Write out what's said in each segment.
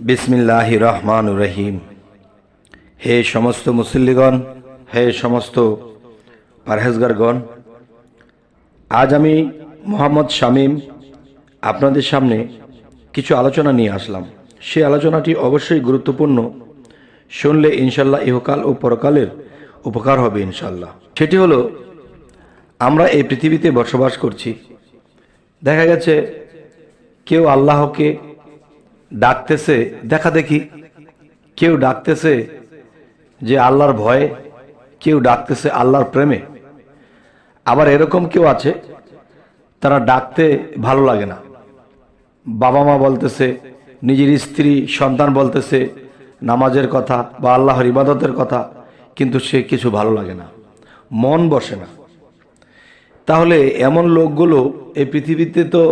বিসমিল্লাহ রহমান রহিম। হে সমস্ত মুসল্লিগণ, হে সমস্ত পারহেজগারগণ, আজ আমি মোহাম্মদ শামীম আপনাদের সামনে কিছু আলোচনা নিয়ে আসলাম। সেই আলোচনাটি অবশ্যই গুরুত্বপূর্ণ। শুনলে ইনশাল্লাহ ইহকাল ও পরকালের উপকার হবে ইনশাল্লাহ। সেটি হলো, আমরা এই পৃথিবীতে বসবাস করছি। দেখা গেছে, কেউ আল্লাহকে ডাকতেছে, দেখা দেখি কেউ ডাকতেছে যে আল্লাহর ভয়ে, কেউ ডাকতেছে আল্লাহর প্রেমে। আবার এরকম কেউ আছে, তারা ডাকতে ভালো লাগে না। বাবা মা বলতেছে, নিজের স্ত্রী, সন্তান বলতেছে, নামাজের কথা বা আল্লাহর ইবাদতের কথা, কিন্তু সে কিছু ভালো লাগে না, মন বসে না। তাহলে এমন লোকগুলো এই পৃথিবীতে তো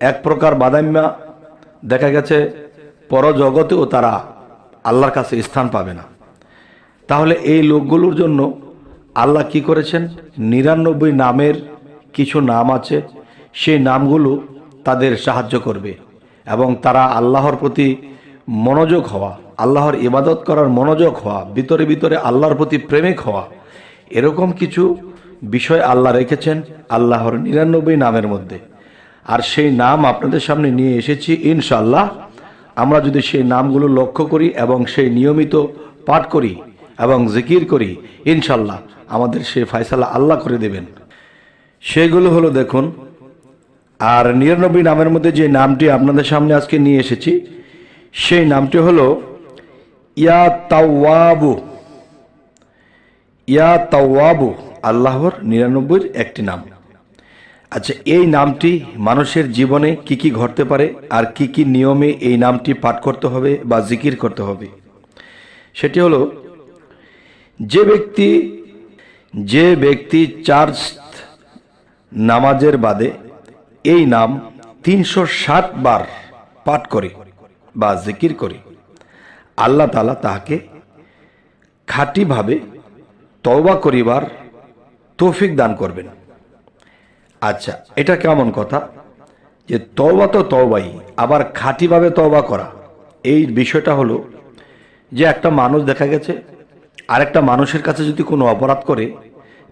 এক প্রকার বাদাম্যা দেখা গেছে পরজগতেও তারা আল্লাহর কাছে স্থান পাবে না। তাহলে এই লোকগুলোর জন্য আল্লাহ কি করেছেন? নিরানব্বই নামের কিছু নাম আছে। সেই নামগুলো তাদের সাহায্য করবে এবং তারা আল্লাহর প্রতি মনোযোগ হওয়া, আল্লাহর ইবাদত করার মনোযোগ হওয়া, ভিতরে ভিতরে আল্লাহর প্রতি প্রেমিক হওয়া, এরকম কিছু বিষয় আল্লাহ রেখেছেন আল্লাহর নিরানব্বই নামের মধ্যে। আর সেই নাম আপনাদের সামনে নিয়ে এসেছি ইনশাল্লাহ আমরা যদি সেই নামগুলো লক্ষ্য করি এবং সেই নিয়মিত পাঠ করি এবং জিকির করি ইনশাল্লাহ আমাদের সেই ফয়সালা আল্লাহ করে দেবেন। সেগুলো হলো দেখুন, আর নিরানব্বই নামের মধ্যে যে নামটি আপনাদের সামনে আজকে নিয়ে এসেছি, সেই নামটি হলো ইয়া তাওয়াবু। ইয়া তাওয়াবু, আল্লাহর নিরানব্বইয়ের একটি নাম। আচ্ছা এই নামটি মানুষের জীবনে কি কি ঘটতে পারে আর কি কি নিয়মে এই নামটি পাঠ করতে হবে বা জিকির করতে হবে? সেটি হলো, যে ব্যক্তি যে ব্যক্তি চার্জ নামাজের বাদে এই নাম তিনশো ষাট বার পাঠ করে বা জিকির করে, আল্লাহ তালা তাহাকে খাঁটিভাবে তওবা করিবার তৌফিক দান করবেন। আচ্ছা এটা কেমন কথা? যে তওবা তো তওবাই, আবার খাঁটিভাবে তওবা করা। এই বিষয়টা হলো যে একটা মানুষ দেখা গেছে, আরেকটা মানুষের কাছে যদি কোনো অপরাধ করে,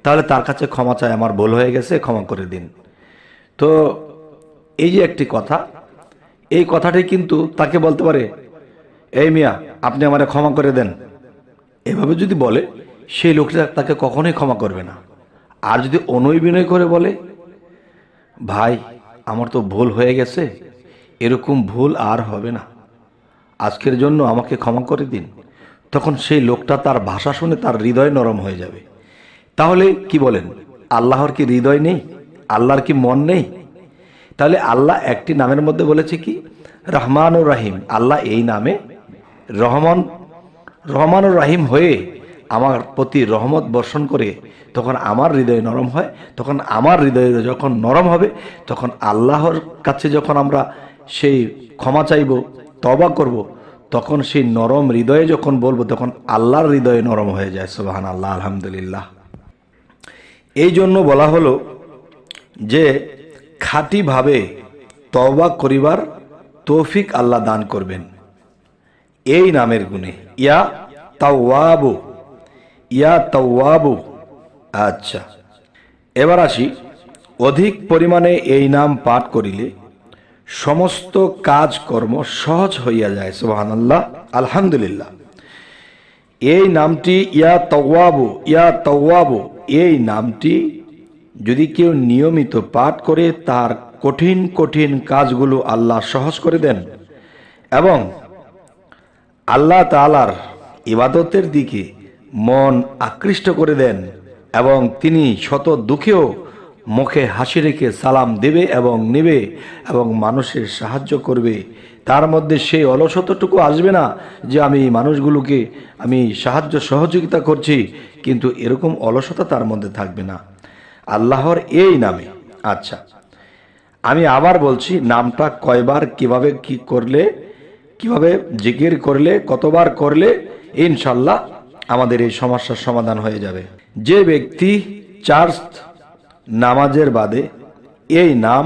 তাহলে তার কাছে ক্ষমা চায় আমার ভুল হয়ে গেছে, ক্ষমা করে দিন। তো এই যে একটি কথা, এই কথাটি কিন্তু তাকে বলতে পারে, এই মিয়া, আপনি আমারে ক্ষমা করে দেন। এভাবে যদি বলে, সেই লোকটা তাকে কখনোই ক্ষমা করবে না। আর যদি অনৈবিনয় করে বলে ভাই, আমার তো ভুল হয়ে গেছে। এরকম ভুল আর হবে না। আজকের জন্য আমাকে ক্ষমা করে দিন। তখন সেই লোকটা তার ভাষা শুনে তার হৃদয় নরম হয়ে যাবে। তাহলে কি বলেন? আল্লাহর কি হৃদয় নেই? আল্লাহর কি মন নেই? তাহলে আল্লাহ একটি নামের মধ্যে বলেছে কি? রহমান ও রাহিম। আল্লাহ এই নামে রহমান রহমান ও রাহিম হয়ে আমার প্রতি রহমত বর্ষণ করে তখন আমার হৃদয় নরম হয়, তখন আমার হৃদয় যখন নরম হবে, তখন আল্লাহর কাছে যখন আমরা সেই ক্ষমা চাইব তবা করব, তখন সেই নরম হৃদয়ে যখন বলব, তখন আল্লাহর হৃদয়ে নরম হয়ে যায় সুবাহান আল্লাহ আলহামদুলিল্লাহ। এই জন্য বলা হলো যে খাঁটিভাবে তওবা করিবার তৌফিক আল্লাহ দান করবেন। এই নামের গুণে, ইয়া তাওয়াবু। ইয়া তাওয়াবু। আচ্ছা। এবার আসি, অধিক পরিমাণে এই নাম পাঠ করিলে সমস্ত কাজকর্ম সহজ হইয়া যায় সুবাহান আল্লাহ আলহামদুলিল্লাহ। এই নামটি ইয়া তাওয়াবু ইয়া তাওয়াবু। এই নামটি যদি কেউ নিয়মিত পাঠ করে, তার কঠিন কঠিন কাজগুলো আল্লাহ সহজ করে দেন এবং আল্লাহ তালার ইবাদতের দিকে মন আকৃষ্ট করে দেন এবং তিনি শত দুঃখেও মুখে হাসি রেখে সালাম দেবে এবং নেবে এবং মানুষের সাহায্য করবে। তার মধ্যে সেই অলসতটুকু আসবে না যে আমি মানুষগুলোকে আমি সাহায্য সহযোগিতা করছি, কিন্তু এরকম অলসতা তার মধ্যে থাকবে না। আল্লাহর এই নামে। আচ্ছা আমি আবার বলছি, নামটা কয়বার কীভাবে কি করলে, কীভাবে জিকির করলে, কতবার করলে ইনশাল্লাহ আমাদের এই সমস্যার সমাধান হয়ে যাবে। যে ব্যক্তি চার নামাজের বাদে এই নাম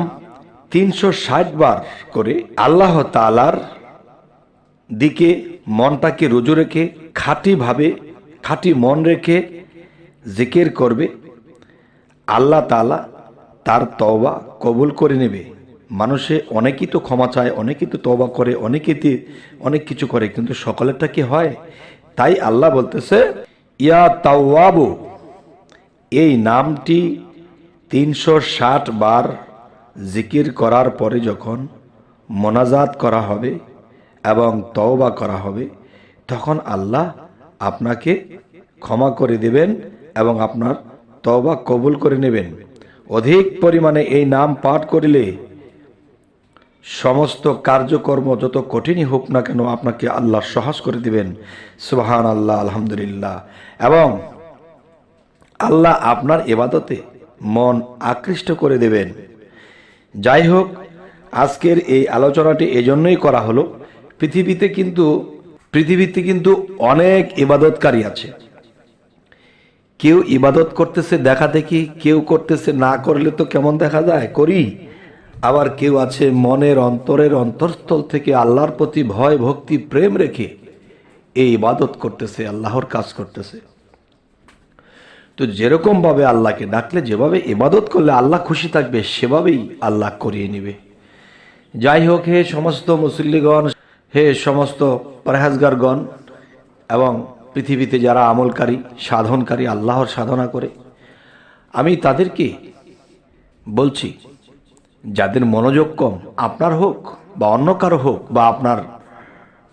তিনশো ষাট বার করে আল্লাহ তালার দিকে মনটাকে রুজু রেখে, খাঁটিভাবে, খাঁটি মন রেখে জিকের করবে, আল্লাহ তালা তার তওবা কবুল করে নেবে। মানুষে অনেকেই তো ক্ষমা চায়, অনেকেই তো তওবা করে, অনেকেই অনেক কিছু করে, কিন্তু সকলেরটা কি হয়? তাই আল্লাহ বলতেছে, ইয়া তাওয়াবু এই নামটি তিনশো ষাট বার জিকির করার পরে যখন মোনাজাত করা হবে এবং তওবা করা হবে, তখন আল্লাহ আপনাকে ক্ষমা করে দেবেন এবং আপনার তওবা কবুল করে নেবেন। অধিক পরিমাণে এই নাম পাঠ করিলে সমস্ত কার্যকর্ম যত কঠিনই হোক না কেন আপনাকে আল্লাহ সহজ করে দিবেন। সুবাহান আল্লাহ আলহামদুলিল্লাহ। এবং আল্লাহ আপনার এবাদতে মন আকৃষ্ট করে দেবেন। যাই হোক, আজকের এই আলোচনাটি এজন্যই করা হলো, পৃথিবীতে কিন্তু পৃথিবীতে কিন্তু অনেক ইবাদতকারী আছে। কেউ ইবাদত করতেছে দেখা দেখি কেউ করতেছে না করলে তো কেমন দেখা যায়? করি। আবার কেউ আছে মনের অন্তরের অন্তরস্থল থেকে আল্লাহর প্রতি ভয়, ভক্তি, প্রেম রেখে এই ইবাদত করতেছে, আল্লাহর কাজ করতেছে। তো যেরকম ভাবে আল্লাহকে ডাকলে, যেভাবে ইবাদত করলে আল্লাহ খুশি থাকবে, সেভাবেই আল্লাহ করিয়ে নেবে। যাই হোক, হে সমস্ত মুসল্লিগণ, হে সমস্ত পরহেজগারগণ এবং পৃথিবীতে যারা আমলকারী, সাধনকারী, আল্লাহর সাধনা করে, আমি তাদেরকে বলছি যাদের মনোযোগ কম, আপনার হোক বা অন্য কারও হোক বা আপনার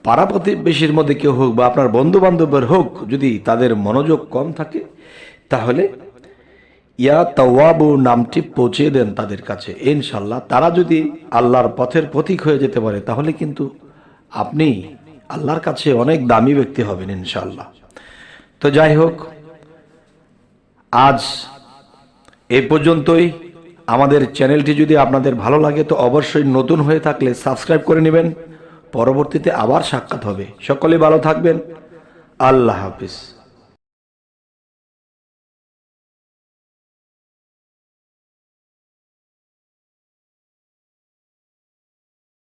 পাড়া প্রতিবেশীর মধ্যে কেউ হোক বা আপনার বন্ধু বান্ধবের হোক, যদি তাদের মনোযোগ কম থাকে, তাহলে ইয়া তাওয়াবু নামটি পৌঁছে দেন তাদের কাছে। ইনশাল্লাহ তারা যদি আল্লাহর পথের পথিক হয়ে যেতে পারে, তাহলে কিন্তু আপনি আল্লাহর কাছে অনেক দামি ব্যক্তি হবেন ইনশাল্লাহ তো যাই হোক, আজ এ পর্যন্তই। আমাদের চ্যানেলটি যদি আপনাদের ভালো লাগে, তো অবশ্যই নতুন হয়ে থাকলে সাবস্ক্রাইব করে নেবেন। পরবর্তীতে আবার সাক্ষাৎ হবে। সকলে ভালো থাকবেন। আল্লাহ হাফিজ।